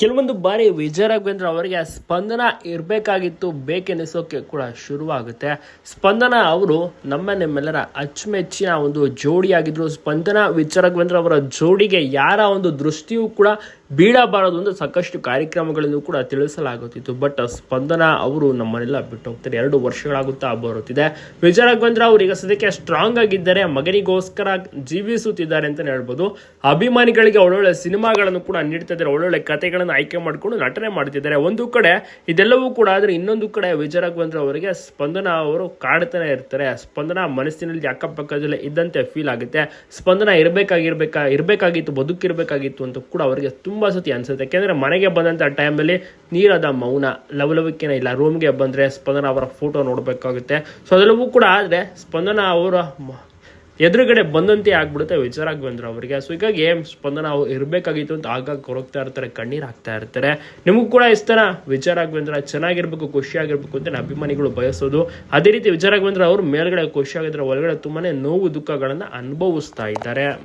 ಕೆಲವೊಂದು ಬಾರಿ ವಿಜಯ ರಾಘವೇಂದ್ರ ಅವರಿಗೆ ಸ್ಪಂದನ ಇರಬೇಕಾಗಿತ್ತು, ಬೇಕೆನಿಸೋಕೆ ಕೂಡ ಶುರುವಾಗುತ್ತೆ. ಸ್ಪಂದನ ಅವರು ನಮ್ಮ ನಿಮ್ಮೆಲ್ಲರ ಅಚ್ಚುಮೆಚ್ಚಿನ ಒಂದು ಜೋಡಿಯಾಗಿದ್ರು. ಸ್ಪಂದನ ವಿಜಯ ರಾಘವೇಂದ್ರ ಅವರ ಜೋಡಿಗೆ ಯಾರ ಒಂದು ದೃಷ್ಟಿಯೂ ಕೂಡ ಬೀಳಬಾರದು ಅಂತ ಸಾಕಷ್ಟು ಕಾರ್ಯಕ್ರಮಗಳನ್ನು ಕೂಡ ತಿಳಿಸಲಾಗುತ್ತಿತ್ತು. ಬಟ್ ಸ್ಪಂದನ ಅವರು ನಮ್ಮನ್ನೆಲ್ಲ ಬಿಟ್ಟು ಹೋಗ್ತಾರೆ ಎರಡು ವರ್ಷಗಳಾಗುತ್ತಾ ಬರುತ್ತಿದೆ. ವಿಜಯ ರಾಘವೇಂದ್ರ ಅವರು ಈಗ ಸದ್ಯಕ್ಕೆ ಸ್ಟ್ರಾಂಗ್ ಆಗಿದ್ದಾರೆ ಮಗನಿಗೋಸ್ಕರ ಜೀವಿಸುತ್ತಿದ್ದಾರೆ ಅಂತಲೇ ಹೇಳ್ಬೋದು. ಅಭಿಮಾನಿಗಳಿಗೆ ಒಳ್ಳೊಳ್ಳೆ ಸಿನಿಮಾಗಳನ್ನು ಕೂಡ ನೀಡ್ತಾ ಇದ್ದಾರೆ ಒಳ್ಳೊಳ್ಳೆ ಕಥೆಗಳನ್ನು ಆಯ್ಕೆ ಮಾಡಿಕೊಂಡು ನಟನೆ ಮಾಡ್ತಿದ್ದಾರೆ. ಒಂದು ಕಡೆ ಇದೆಲ್ಲವೂ ಕೂಡ ಆದರೆ ಇನ್ನೊಂದು ಕಡೆ ವಿಜಯ ರಾಘವೇಂದ್ರ ಅವರಿಗೆ ಸ್ಪಂದನ ಅವರು ಕಾಡ್ತಾನೆ ಇರ್ತಾರೆ. ಸ್ಪಂದನ ಮನಸ್ಸಿನಲ್ಲಿ ಅಕ್ಕಪಕ್ಕದಲ್ಲೇ ಇದ್ದಂತೆ ಫೀಲ್ ಆಗುತ್ತೆ. ಸ್ಪಂದನ ಇರಬೇಕಾಗಿರ್ಬೇಕಾ ಇರಬೇಕಾಗಿತ್ತು, ಬದುಕಿರಬೇಕಾಗಿತ್ತು ಅಂತ ಕೂಡ ಅವರಿಗೆ ತುಂಬಾ ಸತಿ ಅನ್ಸುತ್ತೆ. ಯಾಕೆಂದರೆ ಮನೆಗೆ ಬಂದಂತ ಟೈಮಲ್ಲಿ ನೀರದ ಮೌನ, ಲವಲವಿಕೆನೇ ಇಲ್ಲ ರೂಮ್ಗೆ ಬಂದ್ರೆ ಸ್ಪಂದನ ಅವರ ಫೋಟೋ ನೋಡಬೇಕಾಗುತ್ತೆ. ಸೊ ಅದೆಲ್ಲವೂ ಕೂಡ ಆದರೆ ಸ್ಪಂದನ ಅವರ ಎದುರುಗಡೆ ಬಂದಂತೆ ಆಗ್ಬಿಡುತ್ತೆ ವಿಚಾರಾಗಿ ಬಂದರು ಅವರಿಗೆ. ಸೊ ಹೀಗಾಗಿ ಸ್ಪಂದನ ಅವ್ರು ಇರಬೇಕಾಗಿತ್ತು ಅಂತ ಆಗಾಗ ಕೊರಗ್ತಾ ಇರ್ತಾರೆ, ಕಣ್ಣೀರು ಹಾಕ್ತಾ ಇರ್ತಾರೆ. ನಿಮಗೂ ಕೂಡ ಇಷ್ಟನ ವಿಚಾರಾಗಿ ಬಂದ್ರೆ ಚೆನ್ನಾಗಿರ್ಬೇಕು, ಖುಷಿಯಾಗಿರ್ಬೇಕು ಅಂತ ಅಭಿಮಾನಿಗಳು ಬಯಸೋದು. ಅದೇ ರೀತಿ ವಿಚಾರಾಗಿ ಬಂದ್ರೆ ಅವರು ಮೇಲ್ಗಡೆ ಖುಷಿಯಾಗಿದ್ರೆ, ಒಳಗಡೆ ತುಂಬಾನೇ ನೋವು, ದುಃಖಗಳನ್ನು ಅನುಭವಿಸ್ತಾ ಇದ್ದಾರೆ.